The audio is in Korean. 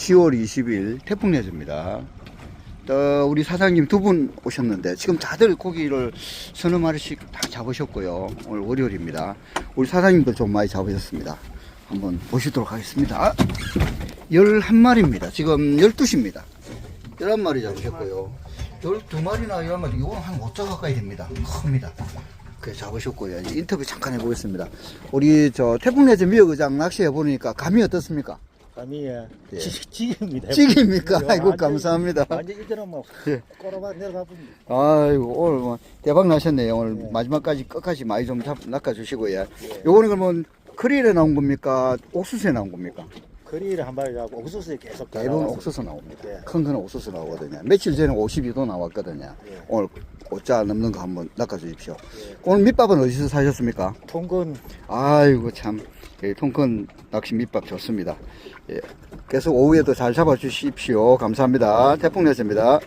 10월 20일 태풍내주입니다. 또 우리 사장님 두 분 오셨는데 지금 다들 고기를 서너 마리씩 다 잡으셨고요. 오늘 월요일입니다. 우리 사장님도 좀 많이 잡으셨습니다. 한번 보시도록 하겠습니다. 11마리입니다. 지금 12시입니다. 11마리 잡으셨고요. 12마리나 11마리, 이거는 한 5자 가까이 됩니다. 큽니다. 그 잡으셨고요. 인터뷰 잠깐 해보겠습니다. 우리 저 태풍내제 미역 의장 낚시해 보니까 감이 어떻습니까? 감이 예. 예. 찌입니다. 찌개입니까? 아이고, 감사합니다. 완전 일대로 뭐 예. 꼬라박 내려가 봅니다. 아이고 오늘 뭐 대박 나셨네요. 오늘 네. 마지막까지 끝까지 많이 좀 잡, 낚아주시고요. 요거는 그러면 크릴에 나온 겁니까? 옥수수에 나온 겁니까? 거리를 한 마리 잡고 옥수수에 계속 대부분 옥수수 나옵니다. 네. 큰 거는 옥수수 나오거든요. 며칠 전에 52도 나왔거든요. 네. 오늘 5자 넘는 거 한번 낚아주십시오. 오늘 밑밥은 어디서 사셨습니까? 통근 아이고 참 예, 통큰 낚시 밑밥 좋습니다. 예, 계속 오후에도 잘 잡아주십시오. 감사합니다. 태풍내습니다